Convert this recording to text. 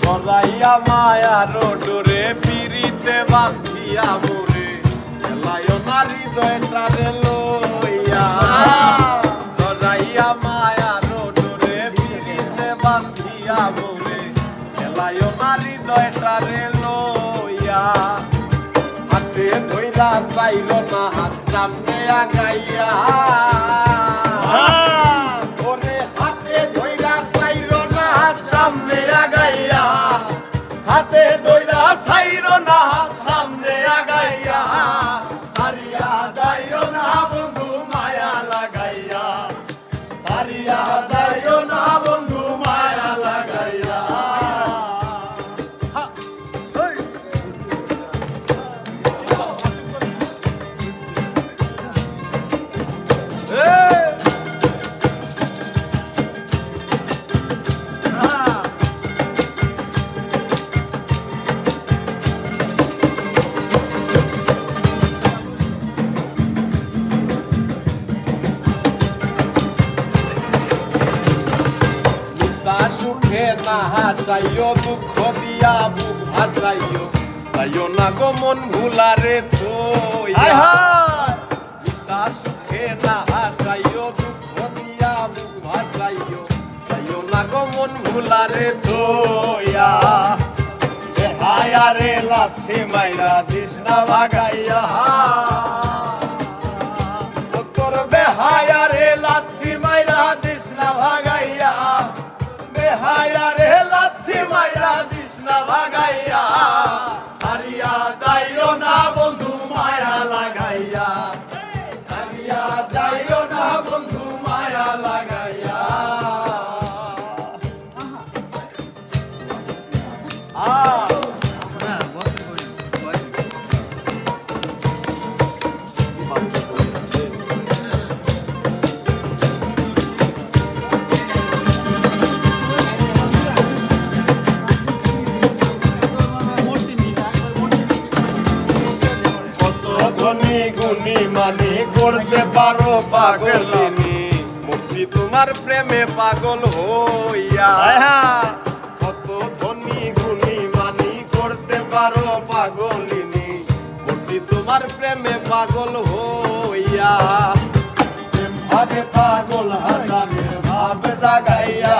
জড়াইয়া মায়া রোডরে পিরিতে বান্ধিয়া মোরে। এলাইও নারী দয়টারে লইয়া। জড়াইয়া মায়া রোডরে পিরিতে বান্ধিয়া মোরে। এলাইও নারী দয়টারে লইয়া। হাতে ধইরা চাইল না, হাত সামনে আগাইয়া। হাতে দইরা সাইরো না সামনে আগাইয়া সারিয়া যাইও না। সুখে না হাসাইও দুঃখ দিয়া বুক ভাসাইও যাইও না গো মন ভুলারে থইয়া। নিশা সুখে না হাসাইও দুঃখ দিয়া বুক ভাসাইও যাইও না গো মন ভুলারে থইয়া। হায়ারে লাথি মাইরা দিস না ভাগাইয়া। দিস করতে পারো পাগলিনী মুক্তি তোমার প্রেমে পাগল হইয়া। কত ধনী গুণী মানি করতে পারো পাগলিনী মুক্তি তোমার প্রেমে পাগল হইয়া। ভাবে পাগল হাজারের ভাব জাগাইয়া।